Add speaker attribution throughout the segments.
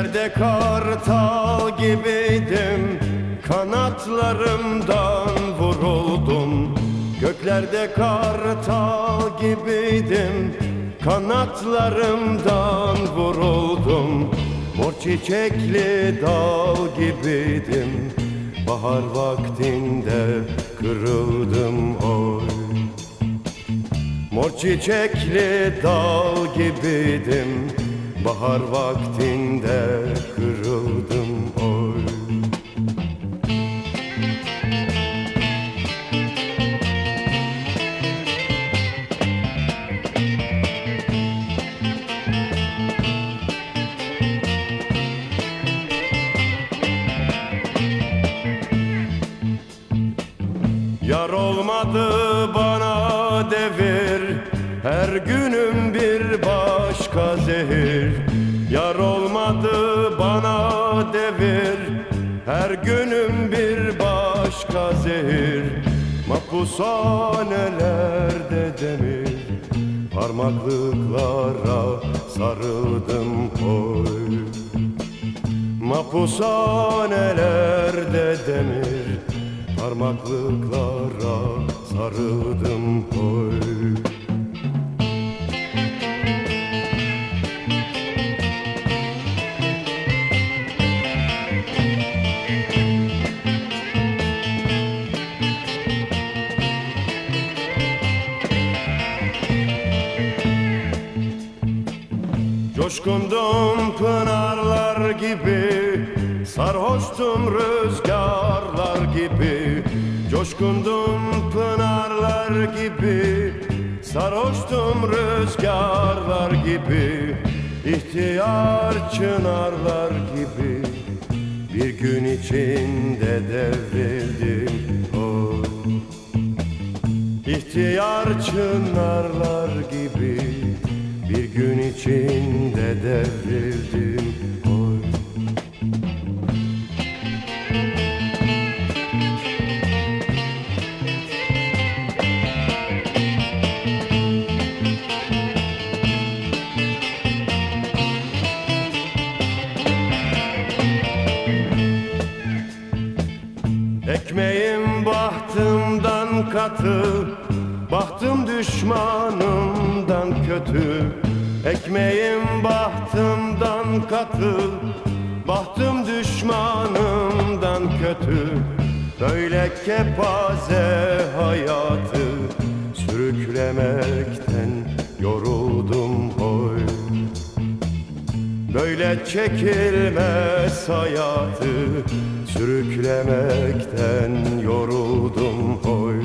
Speaker 1: Göklerde kartal gibiydim. Kanatlarımdan vuruldum. Göklerde kartal gibiydim. Kanatlarımdan vuruldum. Mor çiçekli dal gibiydim. Bahar vaktinde kırıldım oy. Mor çiçekli dal gibiydim Bahar vaktinde kırıldım oy. Yar olmadı bana devir Her günüm günüm bir başka zehir. Mahpushanelerde demir Parmaklıklara sarıldım oy Mahpushanelerde demir Parmaklıklara sarıldım oy Coşkundum pınarlar gibi Sarhoştum rüzgarlar gibi. Coşkundum pınarlar gibi Sarhoştum rüzgarlar gibi. İhtiyar çınarlar gibi Bir gün içinde devrildim. Oh. İhtiyar çınarlar devrildim oy. Ekmeğim bahtımdan katı Bahtım düşmanımdan kötü Ekmeğim bahtımdan katı Bahtım düşmanımdan kötü. Böyle kepaze hayatı Sürüklemekten yoruldum oy Böyle çekilmez hayatı Sürüklemekten yoruldum oy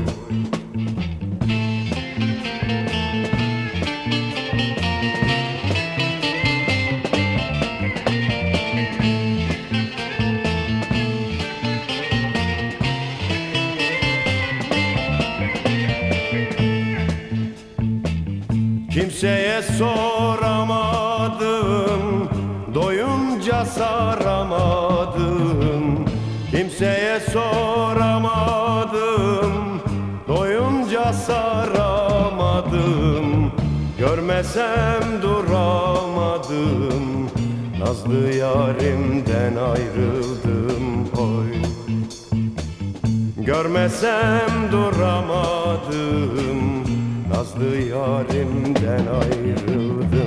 Speaker 1: Kimseye soramadım Doyunca saramadım. Kimseye soramadım Doyunca saramadım. Görmesem duramadım Nazlı yarimden ayrıldım oy. Görmesem duramadım Nazlı yarimden ayrıldım